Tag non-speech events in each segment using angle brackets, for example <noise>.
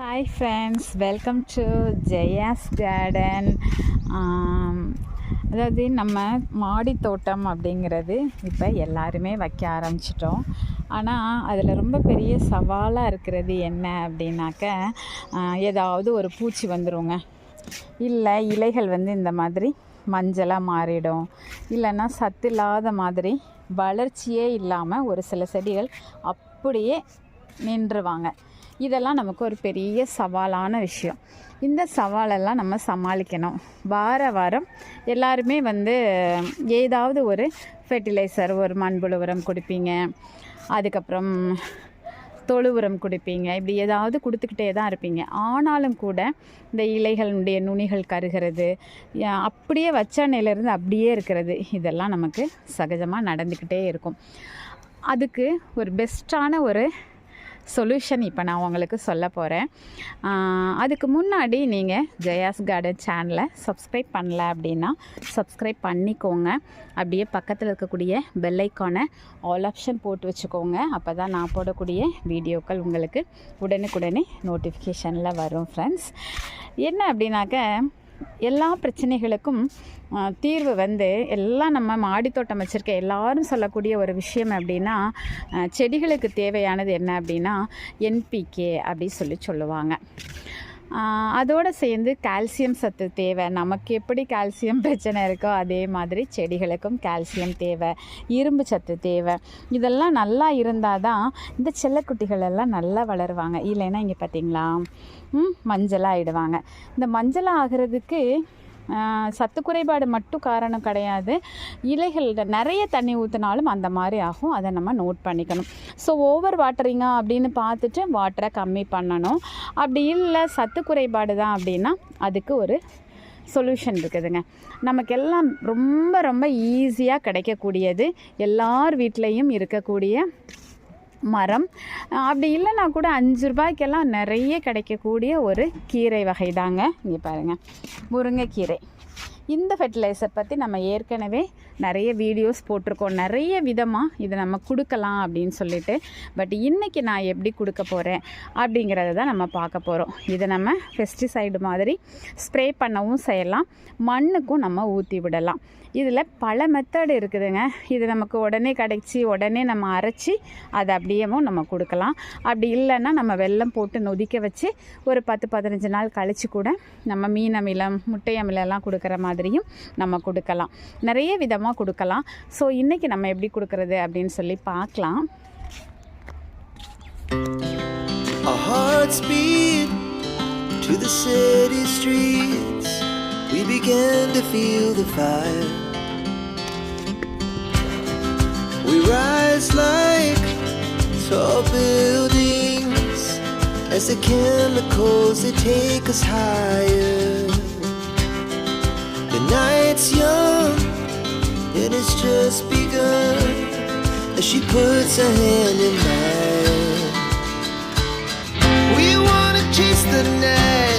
Hi friends welcome to Jaya's garden அதாவது நம்ம மாடி தோட்டம் அப்படிங்கிறது இப்போ எல்லாருமே வைக்க ஆரம்பிச்சிட்டோம். ஆனால் அதில் ரொம்ப பெரிய சவாலாக இருக்கிறது என்ன அப்படின்னாக்க ஏதாவது ஒரு பூச்சி வந்துருங்க. இல்லை இலைகள் வந்து இந்த மாதிரி மஞ்சளாக மாறிடும். இல்லைன்னா சத்து இல்லாத மாதிரி வளர்ச்சியே இல்லாமல் ஒரு சில செடிகள் அப்படியே நின்றுவாங்க. இதெல்லாம் நமக்கு ஒரு பெரிய சவாலான விஷயம். இந்த சவாலெல்லாம் நம்ம சமாளிக்கணும். வார வாரம் எல்லாருமே வந்து ஏதாவது ஒரு ஃபெர்டிலைசர் ஒரு மண்புழு உரம் கொடுப்பீங்க. அதுக்கப்புறம் தொழு உரம் கொடுப்பீங்க. இப்படி ஏதாவது கொடுத்துக்கிட்டே தான் இருப்பீங்க. ஆனாலும் கூட இந்த இலைகளுடைய நுனிகள் கருகிறது. அப்படியே வச்ச நிலையிலேருந்து அப்படியே இருக்கிறது. இதெல்லாம் நமக்கு சகஜமாக நடந்துக்கிட்டே இருக்கும். அதுக்கு ஒரு பெஸ்ட்டான ஒரு சொல்யூஷன் இப்போ நான் உங்களுக்கு சொல்ல போகிறேன் அதுக்கு முன்னாடி நீங்கள் ஜெயாஸ் கார்டன் சேனலை சப்ஸ்கிரைப் பண்ணல அப்படின்னா சப்ஸ்கிரைப் பண்ணிக்கோங்க. அப்படியே பக்கத்தில் இருக்கக்கூடிய பெல்லைக்கான ஆல் ஆப்ஷன் போட்டு வச்சுக்கோங்க. அப்போ தான் நான் போடக்கூடிய வீடியோக்கள் உங்களுக்கு உடனுக்குடனே நோட்டிஃபிகேஷனில் வரும் ஃப்ரெண்ட்ஸ் என்ன அப்படின்னாக்க எல்லா பிரச்சனைகளுக்கும் தீர்வு வந்து எல்லாம் நம்ம மாடித்தோட்டம் வச்சுருக்க எல்லாரும் சொல்லக்கூடிய ஒரு விஷயம் அப்படின்னா செடிகளுக்கு தேவையானது என்ன அப்படின்னா என்பிகே அப்படி சொல்லி சொல்லுவாங்க. அதோடு சேர்ந்து கால்சியம் சத்து தேவை. நமக்கு எப்படி கால்சியம் <laughs> பிரச்சனை இருக்கோ அதே மாதிரி செடிகளுக்கும் கால்சியம் தேவை. இரும்பு சத்து தேவை. இதெல்லாம் நல்லா இருந்தால் தான் இந்த செல்லக்குட்டிகள் எல்லாம் நல்லா வளருவாங்க. இல்லைன்னா இங்கே பார்த்தீங்களா ம் மஞ்சளாகிடுவாங்க இந்த மஞ்சளாக ஆகிறதுக்கு சத்து குறைபாடு மட்டும் காரணம் கிடையாது. இலைகளில் நிறைய தண்ணி ஊற்றினாலும் அந்த மாதிரி ஆகும். அதை நம்ம நோட் பண்ணிக்கணும். ஸோ ஓவர் வாட்டரிங்காக அப்படின்னு பார்த்துட்டு வாட்டரை கம்மி பண்ணணும். அப்படி இல்லை சத்து குறைபாடு தான் அப்படின்னா அதுக்கு ஒரு சொல்யூஷன் இருக்குதுங்க. நமக்கெல்லாம் ரொம்ப ரொம்ப ஈஸியாக கிடைக்கக்கூடியது எல்லார் வீட்லேயும் இருக்கக்கூடிய மரம். அப்படி இல்லைன்னா கூட அஞ்சு ரூபாய்க்கெல்லாம் நிறைய கிடைக்கக்கூடிய ஒரு கீரை வகை தாங்க இங்கே பாருங்கள் முருங்கைக்கீரை. இந்த ஃபெர்டிலைசர் பற்றி நம்ம ஏற்கனவே நிறைய வீடியோஸ் போட்டிருக்கோம். நிறைய விதமாக இதை நம்ம கொடுக்கலாம் அப்படின்னு சொல்லிட்டு பட் இன்றைக்கி நான் எப்படி கொடுக்க போகிறேன் அப்படிங்கிறத தான் நம்ம பார்க்க போகிறோம் இதை நம்ம பெஸ்டிசைடு மாதிரி ஸ்ப்ரே பண்ணவும் செய்யலாம். மண்ணுக்கும் நம்ம ஊற்றி விடலாம். இதில் பல மெத்தடு இருக்குதுங்க. இது நமக்கு உடனே கிடைச்சி உடனே நம்ம அரைச்சி அதை அப்படியேவும் நம்ம கொடுக்கலாம். அப்படி இல்லைன்னா நம்ம வெல்லம் போட்டு நொதிக்க வச்சு ஒரு பத்து பதினஞ்சு நாள் கழித்து கூட நம்ம மீன் அமிலம் முட்டை அமிலம்லாம் கொடுக்குற மாதிரியும் நம்ம கொடுக்கலாம். நிறைய விதமாக கொடுக்கலாம் ஸோ இன்றைக்கி நம்ம எப்படி கொடுக்குறது அப்படின்னு சொல்லி பார்க்கலாம் A heart speed to the city streets. We began to feel the fire. We rise like tall buildings as the chemicals they take us higher. The night's young and it's just begun as she puts her hand in mine. We wanna chase the night,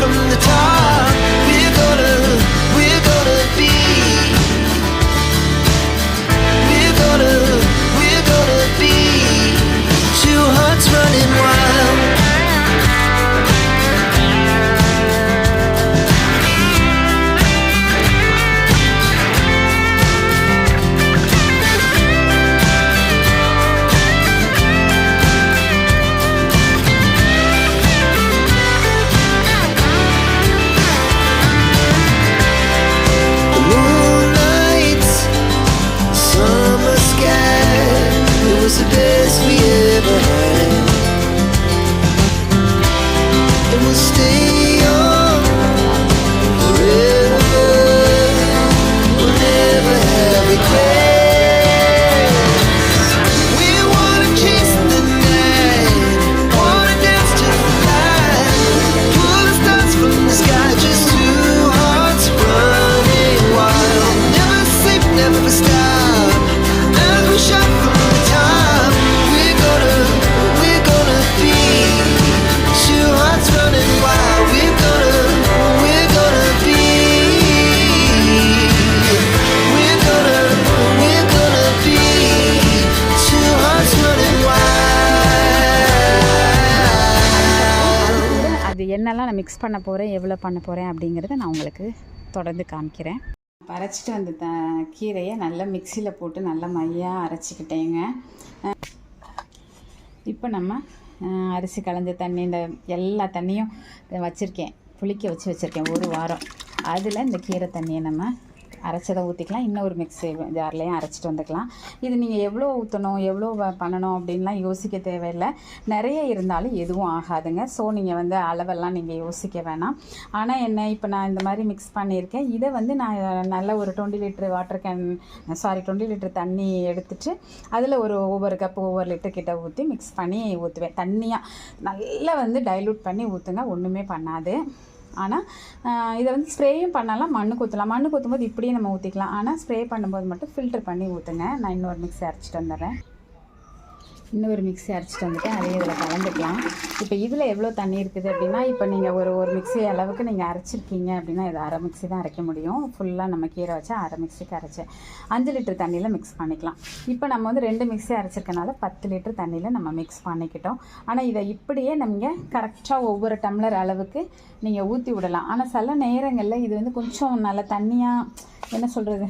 from the top, mix பண்ண போகிறேன் எவ்வளோ பண்ண போகிறேன் அப்படிங்கிறத நான் உங்களுக்கு தொடர்ந்து காமிக்கிறேன். அரைச்சிட்டு வந்த த கீரையை நல்லா மிக்சியில் போட்டு நல்லா மையாக அரைச்சிக்கிட்டேங்க. இப்போ நம்ம அரிசி கலந்த தண்ணி இந்த எல்லா தண்ணியும் வச்சுருக்கேன். புளிக்க வச்சு வச்சுருக்கேன் ஒரு வாரம். அதில் இந்த கீரை தண்ணியை நம்ம அரைச்சதை ஊற்றிக்கலாம் இன்னும் ஒரு மிக்ஸி ஜார்லேயும் அரைச்சிட்டு வந்துக்கலாம். இது நீங்கள் எவ்வளோ ஊற்றணும் எவ்வளோ வ- பண்ணணும் அப்படின்லாம் யோசிக்க தேவையில்லை. நிறைய இருந்தாலும் எதுவும் ஆகாதுங்க. ஸோ நீங்கள் வந்து அளவெல்லாம் நீங்கள் யோசிக்க வேணாம். ஆனால் என்ன இப்போ நான் இந்த மாதிரி மிக்ஸ் பண்ணியிருக்கேன். இதை வந்து நான் நல்ல ஒரு twenty litre water can sorry twenty litre தண்ணி எடுத்துட்டு அதில் ஒரு ஒவ்வொரு கப் ஒவ்வொரு லிட்டர் கிட்ட ஊற்றி மிக்ஸ் பண்ணி ஊற்றுவேன் தண்ணியாக நல்லா வந்து டைலூட் பண்ணி ஊற்றுங்க ஒன்றுமே பண்ணாது. ஆனால் இதை வந்து ஸ்ப்ரேயும் பண்ணலாம் மண்ணுக்கு ஊற்றலாம் மண்ணு ஊற்றும் போது இப்படியே நம்ம ஊற்றிக்கலாம் ஆனால் ஸ்ப்ரே பண்ணும்போது மட்டும் ஃபில்டர் பண்ணி ஊற்றுங்க நான் இன்னொரு மிக்ஸி அரைச்சிட்டு வந்துடுறேன். இன்னொரு மிக்ஸி அரைச்சிட்டு வந்துட்டு அதையும் இதில் கலந்துக்கலாம். இப்போ இதில் எவ்வளோ தண்ணி இருக்குது அப்படின்னா இப்போ நீங்கள் ஒரு ஒரு மிக்ஸி அளவுக்கு நீங்கள் அரைச்சிருக்கீங்க அப்படின்னா இது அரை மிக்ஸி தான் அரைக்க முடியும். ஃபுல்லாக நம்ம கீரை வச்சு அரை மிக்ஸிக்கு அரைச்சேன் அஞ்சு லிட்டர் தண்ணியில் மிக்ஸ் பண்ணிக்கலாம். இப்போ நம்ம வந்து ரெண்டு மிக்சி அரைச்சிருக்கனால பத்து லிட்டர் தண்ணியில் நம்ம மிக்ஸ் பண்ணிக்கிட்டோம். ஆனால் இதை இப்படியே நீங்கள் கரெக்டாக ஒவ்வொரு டம்ளர் அளவுக்கு நீங்கள் ஊற்றி விடலாம். ஆனால் சில நேரங்களில் இது வந்து கொஞ்சம் நல்ல தண்ணியாக என்ன சொல்கிறது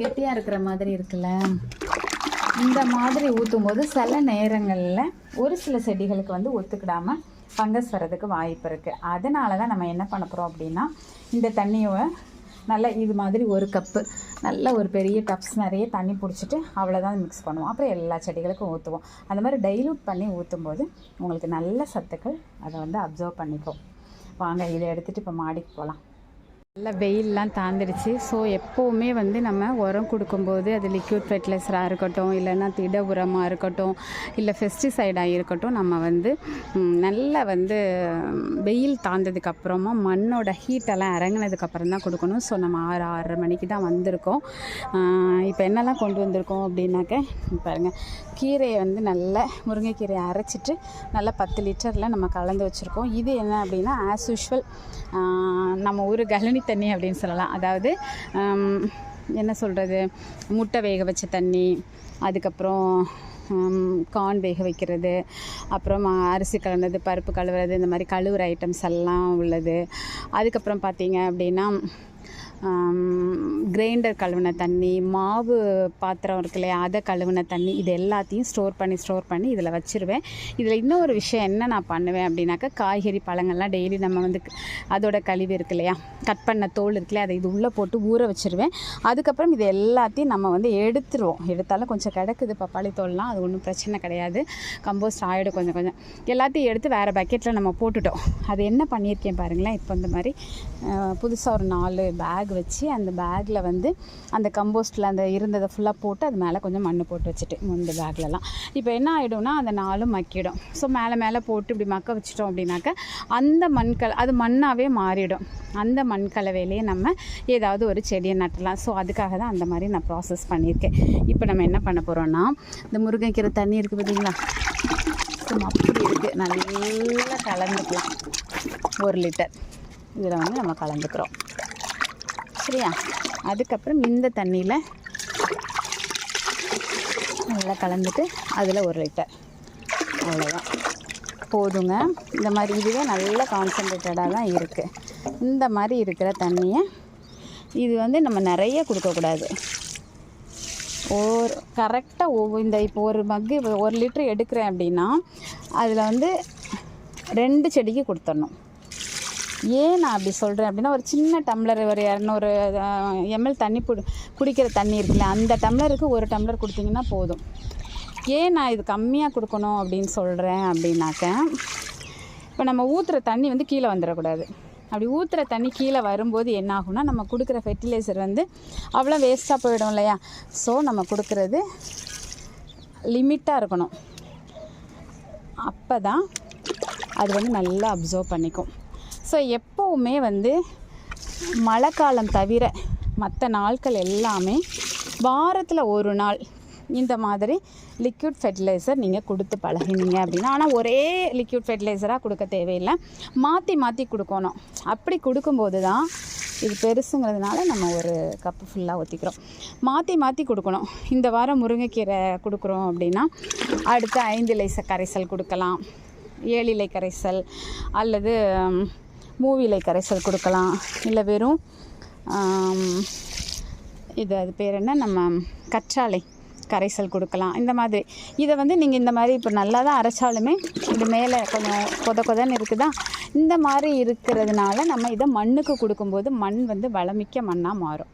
கெட்டியாக இருக்கிற மாதிரி இருக்குல்ல. இந்த மாதிரி ஊற்றும் போது சில நேரங்களில் ஒரு சில செடிகளுக்கு வந்து ஒத்துக்கிடாமல் ஃபங்கஸ் வர்றதுக்கு வாய்ப்பு இருக்குது அதனால தான் நம்ம என்ன பண்ண போகிறோம் அப்படின்னா இந்த தண்ணியை நல்லா இது மாதிரி ஒரு கப்பு நல்ல ஒரு பெரிய கப்ஸ் நிறைய தண்ணி பிடிச்சிட்டு அவ்வளோதான் மிக்ஸ் பண்ணுவோம். அப்புறம் எல்லா செடிகளுக்கும் ஊற்றுவோம் அந்த மாதிரி டைலூட் பண்ணி ஊற்றும் போது உங்களுக்கு நல்ல சத்துக்கள் அதை வந்து அப்சர்வ் பண்ணிக்கும். வாங்க இதை எடுத்துகிட்டு இப்போ மாடிக்கு போகலாம் நல்ல வெயிலெலாம் தாண்டிடுச்சு ஸோ எப்போவுமே வந்து நம்ம உரம் கொடுக்கும்போது அது லிக்விட் ஃபெர்டிலைசராக இருக்கட்டும் இல்லைன்னா திட உரமாக இருக்கட்டும் இல்லை பெஸ்டிசைடாக இருக்கட்டும் நம்ம வந்து நல்லா வந்து வெயில் தாழ்ந்ததுக்கப்புறமா மண்ணோட ஹீட்டெல்லாம் இறங்கினதுக்கப்புறம் தான் கொடுக்கணும். ஸோ நம்ம ஆறு ஆறரை மணிக்கு தான் வந்திருக்கோம். இப்போ என்னெல்லாம் கொண்டு வந்திருக்கோம் அப்படின்னாக்க பாருங்கள் கீரையை வந்து நல்லா முருங்கைக்கீரையை அரைச்சிட்டு நல்லா பத்து லிட்டரில் நம்ம கலந்து வச்சுருக்கோம். இது என்ன அப்படின்னா ஆஸ் யூஷுவல் நம்ம ஊர் கழனி தண்ணி அப்படின்னு சொல்லலாம். அதாவது என்ன சொல்கிறது முட்டை வேக வச்ச தண்ணி அதுக்கப்புறம் கார்ன் வேக வைக்கிறது அப்புறம் அரிசி கலந்தது பருப்பு கழுவுறது இந்த மாதிரி கழுவுற ஐட்டம்ஸ் எல்லாம் உள்ளது. அதுக்கப்புறம் பார்த்தீங்க அப்படின்னா கிரைண்டர் கழுவின தண்ணி மாவு பாத்திரம் இருக்கு இல்லையா அதை கழுவின தண்ணி இது எல்லாத்தையும் ஸ்டோர் பண்ணி ஸ்டோர் பண்ணி இதில் வச்சுருவேன். இதில் இன்னொரு விஷயம் என்ன நான் பண்ணுவேன் அப்படின்னாக்கா காய்கறி பழங்கள்லாம் டெய்லி நம்ம வந்து அதோட கழிவு இருக்கு இல்லையா கட் பண்ண தோல் இருக்கு இல்லையா அதை இது உள்ளே போட்டு ஊற வச்சுருவேன். அதுக்கப்புறம் இது எல்லாத்தையும் நம்ம வந்து எடுத்துருவோம். எடுத்தாலும் கொஞ்சம் கிடக்குது பப்பாளி தோல்லாம் அது ஒன்றும் பிரச்சனை கிடையாது. கம்போஸ்ட் ஆகிடும் கொஞ்சம் கொஞ்சம். எல்லாத்தையும் எடுத்து வேறு பக்கெட்டில் நம்ம போட்டுட்டோம். அது என்ன பண்ணியிருக்கேன் பாருங்களேன் இப்போ இந்த மாதிரி புதுசாக ஒரு நாலு பேக் வச்சு அந்த பேக்கில் வந்து அந்த கம்போஸ்ட்டில் அந்த இருந்ததை ஃபுல்லாக போட்டு அது மேலே கொஞ்சம் மண் போட்டு வச்சுட்டு இந்த பேக்லலாம் இப்போ என்ன ஆகிடும்னா அந்த நாலும் மக்கிடும். ஸோ மேலே மேலே போட்டு இப்படி மக்க வச்சிட்டோம் அப்படின்னாக்க அந்த மண்கல் அது மண்ணாகவே மாறிடும். அந்த மண் கலவையிலேயே நம்ம ஏதாவது ஒரு செடியை நட்டலாம். ஸோ அதுக்காக தான் அந்த மாதிரி நான் ப்ராசஸ் பண்ணியிருக்கேன். இப்போ நம்ம என்ன பண்ண போகிறோன்னா இந்த முருங்கைக்கீரை தண்ணி இருக்குது பார்த்தீங்களா அப்படி இருக்குது நல்லா கலந்துக்கலாம். ஒரு லிட்டர். இதில் வந்து நம்ம கலந்துக்கிறோம். சரியா? அதுக்கப்புறம் இந்த தண்ணியில் நல்லா கலந்துட்டு அதில் ஒரு லிட்டர். அவ்வளோதான் போதுங்க. இந்த மாதிரி இதுவே நல்ல கான்சன்ட்ரேட்டடாக தான் இருக்குது இந்த மாதிரி இருக்கிற தண்ணியை இது வந்து நம்ம நிறைய கொடுக்கக்கூடாது ஒரு கரெக்டாக ஒவ்வொரு இந்த இப்போ ஒரு மக்கு ஒரு லிட்டர் எடுக்கிறேன் அப்படின்னா அதில் வந்து ரெண்டு செடிக்கு கொடுத்துடணும். ஏன் நான் அப்படி சொல்கிறேன் அப்படின்னா ஒரு சின்ன டம்ளர் ஒரு இரநூறு எம்எல் தண்ணி புடி குடிக்கிற தண்ணி இருக்குல்ல அந்த டம்ளருக்கு ஒரு டம்ளர் கொடுத்தீங்கன்னா போதும். ஏன் நான் இது கம்மியாக கொடுக்கணும் அப்படின்னு சொல்கிறேன் அப்படின்னாக்க இப்போ நம்ம ஊற்றுற தண்ணி வந்து கீழே வந்துடக்கூடாது அப்படி ஊற்றுற தண்ணி கீழே வரும்போது என்ன ஆகும்னா நம்ம கொடுக்குற ஃபெர்டிலைசர் வந்து அவ்வளோ வேஸ்ட்டாக போயிடும் இல்லையா? ஸோ நம்ம கொடுக்குறது லிமிட்டாக இருக்கணும். அப்போ தான் அது வந்து நல்லா அப்சர்வ் பண்ணிக்கும். ஸோ எப்போவுமே வந்து மழை காலம் தவிர மற்ற நாட்கள் எல்லாமே வாரத்தில் ஒரு நாள் இந்த மாதிரி லிக்விட் ஃபெர்டிலைசர் நீங்கள் கொடுத்து பழகினீங்க அப்படின்னா. ஆனால் ஒரே லிக்விட் ஃபெர்டிலைசராக கொடுக்க தேவையில்லை. மாற்றி மாற்றி கொடுக்கணும். அப்படி கொடுக்கும்போது தான் இது பெருசுங்கிறதுனால நம்ம ஒரு கப்பு ஃபுல்லாக ஊற்றிக்கிறோம் மாற்றி மாற்றி கொடுக்கணும். இந்த வாரம் முருங்கைக்கீரை கொடுக்குறோம் அப்படின்னா அடுத்து ஐந்து இலை கரைசல் கொடுக்கலாம். ஏழிலை கரைசல் அல்லது மூவிலை கரைசல் கொடுக்கலாம். இல்லை வெறும் இது அது பேர் என்ன? நம்ம கற்றாழை கரைசல் கொடுக்கலாம். இந்த மாதிரி. இதை வந்து நீங்கள் இந்த மாதிரி இப்போ நல்லா தான் அரைச்சாலுமே இது மேலே கொஞ்சம் கொத கொதன்னு இருக்குதா? இந்த மாதிரி இருக்கிறதுனால நம்ம இதை மண்ணுக்கு கொடுக்கும்போது மண் வந்து வளமிக்க மண்ணாக மாறும்.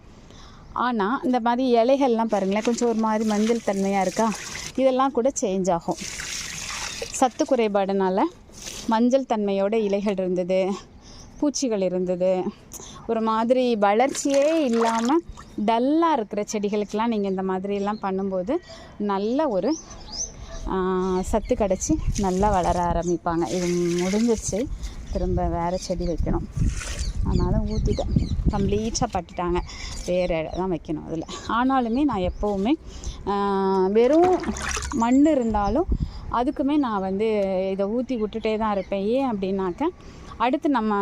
ஆனால் இந்த மாதிரி இலைகள்லாம் பாருங்களேன் கொஞ்சம் ஒரு மாதிரி மஞ்சள் தன்மையாக இருக்கா? இதெல்லாம் கூட சேஞ்ச் ஆகும். சத்து குறைபாடுனால மஞ்சள் தன்மையோட இலைகள் இருந்தது. பூச்சிகள் இருந்தது. ஒரு மாதிரி வளர்ச்சியே இல்லாமல் டல்லாக இருக்கிற செடிகளுக்கெல்லாம் நீங்கள் இந்த மாதிரிலாம் பண்ணும்போது நல்ல ஒரு சத்து கிடச்சி நல்லா வளர ஆரம்பிப்பாங்க. இது முடிஞ்சிருச்சு. திரும்ப வேறு செடி வைக்கணும். அதனால் ஊற்றிட்டேன் கம்ப்ளீட்டாக பட்டுட்டாங்க. வேறு தான் வைக்கணும் அதில். ஆனாலுமே நான் எப்போவுமே வெறும் மண் இருந்தாலும் அதுக்குமே நான் வந்து இதை ஊற்றி விட்டுட்டே தான் இருப்பேன். ஏன் அப்படின்னாக்க அடுத்து நம்ம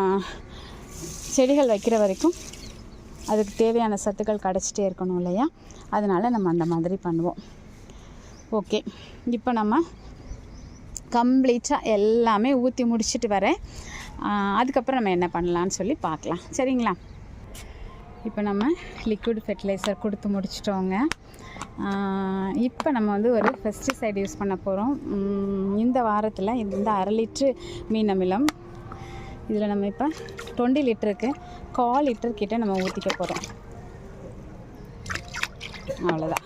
செடிகள் வைக்கிற வரைக்கும் அதுக்கு தேவையான சத்துக்கள் கிடச்சிட்டே இருக்கணும் இல்லையா? அதனால் நம்ம அந்த மாதிரி பண்ணுவோம். ஓகே. இப்போ நம்ம கம்ப்ளீட்டாக எல்லாமே ஊற்றி முடிச்சிட்டு வரேன். அதுக்கப்புறம் நம்ம என்ன பண்ணலான்னு சொல்லி பார்க்கலாம். சரிங்களா? இப்போ நம்ம லிக்விட் ஃபெர்டிலைசர் கொடுத்து முடிச்சிட்டோங்க. இப்போ நம்ம வந்து ஒரு பெஸ்டிசைடு யூஸ் பண்ண போகிறோம் இந்த வாரத்தில் இந்த அரை லிட்ரு மீன் அமிலம் இதில் நம்ம இப்போ டுவெண்ட்டி லிட்டருக்கு கால் லிட்டர் கிட்டே நம்ம ஊற்றிக்க போகிறோம். அவ்வளோதான்.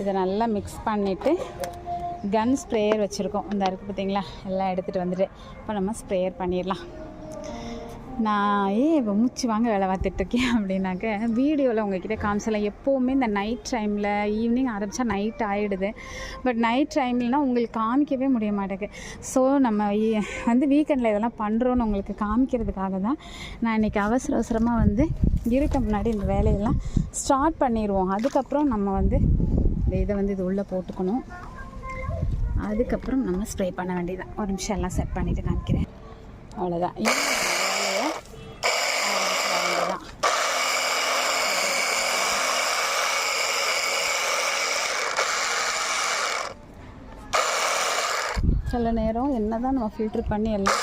இதை நல்லா மிக்ஸ் பண்ணிவிட்டு கன் ஸ்ப்ரேயர் வச்சுருக்கோம். இந்த இருக்குது பார்த்தீங்களா? எல்லாம் எடுத்துகிட்டு வந்துட்டு இப்போ நம்ம ஸ்ப்ரேயர் பண்ணிடலாம். நான் ஏன் இப்போ மூச்சு வாங்க வேலை பார்த்துட்ருக்கேன் அப்படின்னாக்க வீடியோவில் உங்ககிட்ட காமிச்சல எப்போவுமே இந்த நைட் டைமில் ஈவினிங் ஆரம்பித்தா நைட் ஆகிடுது பட் நைட் டைம்லாம் உங்களுக்கு காமிக்கவே முடிய மாட்டேங்குது. ஸோ நம்ம வந்து வீக்கெண்டில் இதெல்லாம் பண்ணுறோன்னு உங்களுக்கு காமிக்கிறதுக்காக தான் நான் இன்றைக்கி அவசர அவசரமாக வந்து இருக்க முன்னாடி இந்த வேலையெல்லாம் ஸ்டார்ட் பண்ணிடுவோம் அதுக்கப்புறம் நம்ம வந்து இந்த இதை வந்து இது உள்ளே போட்டுக்கணும். அதுக்கப்புறம் நம்ம ஸ்ப்ரே பண்ண வேண்டியதான் ஒரு நிமிஷம் எல்லாம் செட் பண்ணிவிட்டு காமிக்கிறேன். அவ்வளோதான் இந்த வேலையை ஆரம்பிச்சிட வேண்டியதான் சில நேரம் என்ன தான் நம்ம ஃபில்ட்ரு பண்ணி எல்லாம்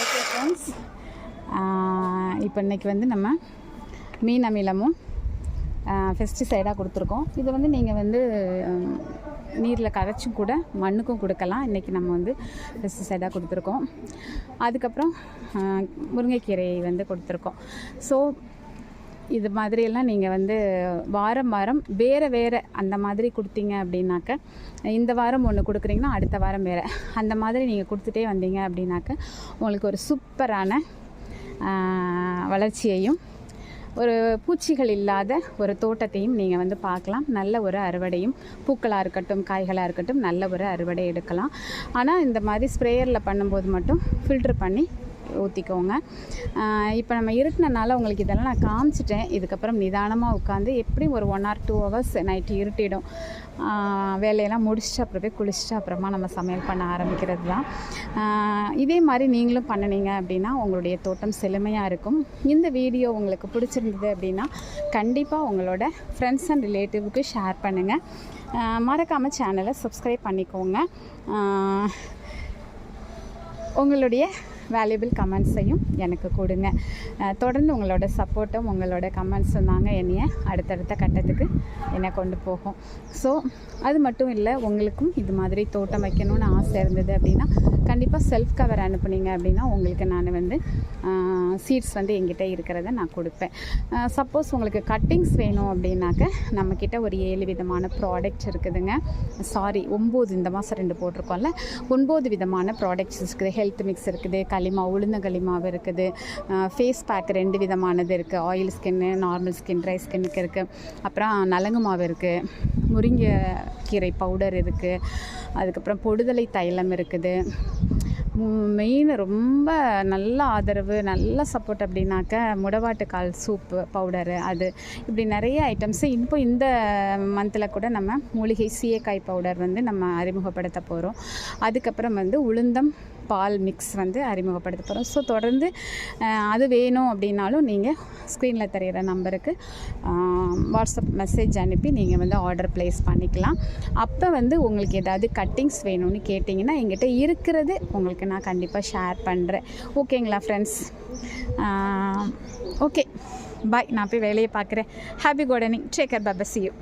ஓகே ஃப்ரெண்ட்ஸ் இப்போ இன்றைக்கி வந்து நம்ம மீன் அமிலமும் பெஸ்டிசைடாக கொடுத்துருக்கோம். இதை வந்து நீங்கள் வந்து நீரில் கரைச்சும் கூட மண்ணுக்கும் கொடுக்கலாம். இன்றைக்கி நம்ம வந்து பெஸ்டிசைடாக கொடுத்துருக்கோம். அதுக்கப்புறம் முருங்கைக்கீரை வந்து கொடுத்துருக்கோம். ஸோ இது மாதிரியெல்லாம் நீங்கள் வந்து வாரம் வாரம் வேறு வேறு அந்த மாதிரி கொடுத்தீங்க அப்படின்னாக்க இந்த வாரம் ஒன்று கொடுக்குறீங்கன்னா அடுத்த வாரம் வேறு. அந்த மாதிரி நீங்கள் கொடுத்துட்டே வந்தீங்க அப்படின்னாக்க உங்களுக்கு ஒரு சூப்பரான வளர்ச்சியையும் ஒரு பூச்சிகள் இல்லாத ஒரு தோட்டத்தையும் நீங்கள் வந்து பார்க்கலாம். நல்ல ஒரு அறுவடையும் பூக்களாக இருக்கட்டும் காய்களாக இருக்கட்டும் நல்ல ஒரு அறுவடை எடுக்கலாம். ஆனால் இந்த மாதிரி ஸ்ப்ரேயரில் பண்ணும்போது மட்டும் ஃபில்ட்ரு பண்ணி ஊற்றிக்கோங்க இப்போ நம்ம இருட்டினால உங்களுக்கு இதெல்லாம் நான் காமிச்சிட்டேன். இதுக்கப்புறம் நிதானமாக உட்காந்து எப்படியும் ஒரு one or two hours night இருட்டிடும். வேலையெல்லாம் முடிச்சுட்டு அப்புறம் போய் குளிச்சுட்டு அப்புறமா நம்ம சமையல் பண்ண ஆரம்பிக்கிறது தான் இதே மாதிரி நீங்களும் பண்ணினீங்க அப்படின்னா உங்களுடைய தோட்டம் செழுமையாக இருக்கும். இந்த வீடியோ உங்களுக்கு பிடிச்சிருந்தது அப்படின்னா கண்டிப்பாக உங்களோட ஃப்ரெண்ட்ஸ் அண்ட் ரிலேட்டிவ்க்கு ஷேர் பண்ணுங்கள் மறக்காமல் சேனலை சப்ஸ்கிரைப் பண்ணிக்கோங்க. உங்களுடைய வேல்யூபிள் கமெண்ட்ஸையும் எனக்கு கொடுங்க. தொடர்ந்து உங்களோட சப்போர்ட்டும் உங்களோட கமெண்ட்ஸும் தாங்க என்னைய அடுத்தடுத்த கட்டத்துக்கு என்னை கொண்டு போகும். ஸோ அது மட்டும் இல்லை உங்களுக்கும் இது மாதிரி தோட்டம் வைக்கணும்னு ஆசை இருந்தது அப்படின்னா கண்டிப்பாக செல்ஃப் கவர் அனுப்புனீங்க அப்படின்னா உங்களுக்கு நான் வந்து சீட்ஸ் வந்து எங்கிட்ட இருக்கிறத நான் கொடுப்பேன். சப்போஸ் உங்களுக்கு கட்டிங்ஸ் வேணும் அப்படின்னாக்க நம்மக்கிட்ட ஒரு ஏழு விதமான ப்ராடக்ட்ஸ் இருக்குதுங்க. சாரி ஒம்பது இந்த மாதம் ரெண்டு போட்டிருக்கோம்ல. ஒன்பது விதமான ப்ராடக்ட்ஸ் இருக்குது. ஹெல்த் மிக்ஸ் இருக்குது களிமா உளுந்த களிமாவும் இருக்குது. ஃபேஸ் பேக் ரெண்டு விதமானது இருக்குது oil skin normal skin dry ஸ்கின்னுக்கு இருக்குது அப்புறம் நலங்கு மாவு இருக்குது முருங்கை கீரை பவுடர் இருக்குது அதுக்கப்புறம் பொடுதலை தைலம் இருக்குது. மெயின் ரொம்ப நல்ல ஆதரவு நல்ல சப்போர்ட் அப்படின்னாக்க முடவாட்டுக்கால் சூப்பு பவுடரு அது. இப்படி நிறைய ஐட்டம்ஸு இப்போ இந்த மந்தில் கூட நம்ம மூலிகை சீயக்காய் பவுடர் வந்து நம்ம அறிமுகப்படுத்த போகிறோம் அதுக்கப்புறம் வந்து உளுந்தம் பால் மிக்ஸ் வந்து அறிமுகப்படுத்த போகிறோம் ஸோ தொடர்ந்து அது வேணும் அப்படின்னாலும் நீங்கள் ஸ்க்ரீனில் தெரிகிற நம்பருக்கு வாட்ஸ்அப் மெசேஜ் அனுப்பி நீங்கள் வந்து ஆர்டர் ப்ளேஸ் பண்ணிக்கலாம். அப்போ வந்து உங்களுக்கு ஏதாவது கட்டிங்ஸ் வேணும்னு கேட்டிங்கன்னா எங்கிட்ட இருக்கிறது உங்களுக்கு நான் கண்டிப்பாக ஷேர் பண்ணுறேன் ஓகேங்களா ஃப்ரெண்ட்ஸ் ஓகே பாய் நான் போய் வேலையை பார்க்குறேன். Happy gardening take care பபசியூ